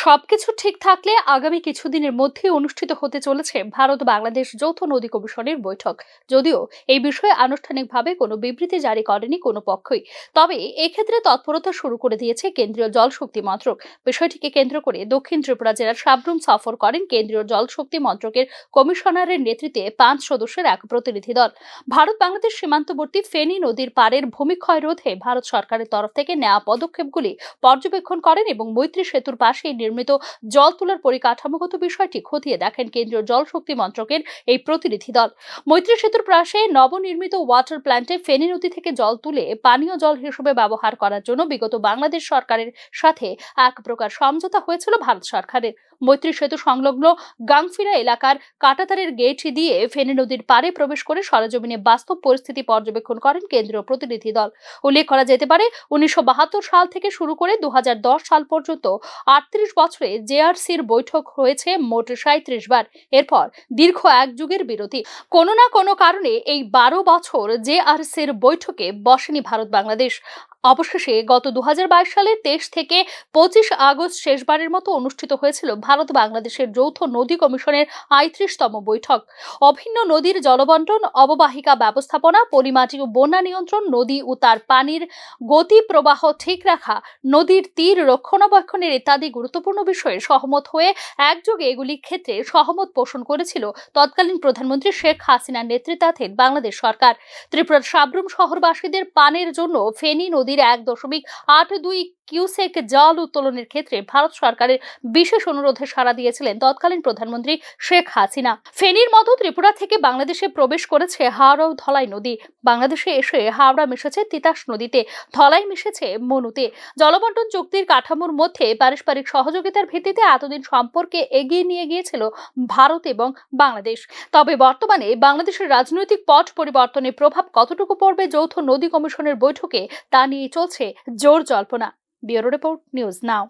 সবকিছু ঠিক থাকলে আগামী কিছুদিনের মধ্যে অনুষ্ঠিত হতে চলেছে ভারত বাংলাদেশ যৌথ নদী কমিশনের বৈঠক। যদিও এই বিষয়ে আনুষ্ঠানিকভাবে কোনো বিবৃতি জারি করেনি কোনো পক্ষই। তবে এক্ষেত্রে তৎপরতা শুরু করে দিয়েছে কেন্দ্রীয় জলশক্তি মন্ত্রক। বিষয়টিকে কেন্দ্র করে দক্ষিণ ত্রিপুরা জেলার সাবরুম সফর করেন কেন্দ্রীয় জলশক্তি মন্ত্রকের কমিশনারের নেতৃত্বে পাঁচ সদস্যের এক প্রতিনিধি দল। ভারত বাংলাদেশ সীমান্তবর্তী ফেনী নদীর পাড়ের ভূমিক্ষয় রোধে ভারত সরকারের তরফ থেকে নেওয়া পদক্ষেপগুলি পর্যবেক্ষণ করেন এবং মৈত্রী সেতুর পাশে নির্মিত জল তোলার পরিকাঠামোগত বিষয়টি খতিয়ে দেখেন কেন্দ্রীয় জল শক্তি মন্ত্রকের এই প্রতিনিধি দল। মৈত্রী সেতুর পাশে নবনির্মিত ওয়াটার প্ল্যান্টে ফেনী নদী থেকে জল তুলে পানীয় জল হিসেবে ব্যবহার করার জন্য বিগত বাংলাদেশ সরকারের সাথে এক প্রকার সমঝোতা হয়েছিল ভারত সরকারের। মৈত্রী সেতু সংলগ্ন গাংফিরা এলাকার কাটাতারের গেট দিয়ে ফেনী নদীর পারে প্রবেশ করে সরজমিনে বাস্তব পরিস্থিতি পর্যবেক্ষণ করেন কেন্দ্রীয় প্রতিনিধি দল। উল্লেখ করা যেতে পারে, উনিশশো বাহাত্তর সাল থেকে শুরু করে দু হাজার দশ সাল পর্যন্ত আটত্রিশ বছরে জেআরসির বৈঠক হয়েছে মোট সাঁত্রিশ বার। এরপর দীর্ঘ এক যুগের বিরতি। কোনো না কোনো কারণে এই বারো বছর জেআরসির বৈঠকে বসেনি ভারত বাংলাদেশ অবশেষে গত দু হাজার বাইশ সালের তেইশ থেকে পঁচিশ আগস্ট শেষবারের মতো অনুষ্ঠিত হয়েছিল ভারত বাংলাদেশের যৌথ নদী কমিশনের আইত্রিশতম বৈঠক। অভিন্ন নদীর জলবন্টন, অববাহিকা ব্যবস্থাপনা পরিমাটি ও বন্যা নিয়ন্ত্রণ, নদী ও তার পানির গতি প্রবাহ ঠিক রাখা, নদীর তীর রক্ষণাবেক্ষণের ইত্যাদি গুরুত্বপূর্ণ বিষয়ে সহমত হয়ে একযোগে এগুলি ক্ষেত্রে সহমত পোষণ করেছিল তৎকালীন প্রধানমন্ত্রী শেখ হাসিনার নেতৃত্বাধীন বাংলাদেশ সরকার। ত্রিপুরার সাবরুম শহরবাসীদের পানের জন্য ফেনী নদীর এক দশমিক আট দুই কিউসেক জল উত্তোলনের ক্ষেত্রে ভারত সরকারের বিশেষ অনুরোধে সাড়া দিয়েছিলেন তৎকালীন প্রধানমন্ত্রী শেখ হাসিনা। ফেনীর মতো ত্রিপুরা থেকে বাংলাদেশে প্রবেশ করেছে হাওড়া ও ধলাই নদী। বাংলাদেশে এসে হাওড়া মিশেছে তিতাস নদীতে, ধলাই মিশেছে মনুতে। জলবন্টন চুক্তির কাঠামোর মধ্যে পারস্পরিক সহযোগিতার ভিত্তিতে এতদিন সম্পর্কে এগিয়ে নিয়ে গিয়েছিল ভারত এবং বাংলাদেশ। তবে বর্তমানে বাংলাদেশের রাজনৈতিক পট পরিবর্তনের প্রভাব কতটুকু পড়বে যৌথ নদী কমিশনের বৈঠকে তা চলছে জোর জল্পনা ব্যুরো রিপোর্ট নিউজ নাও।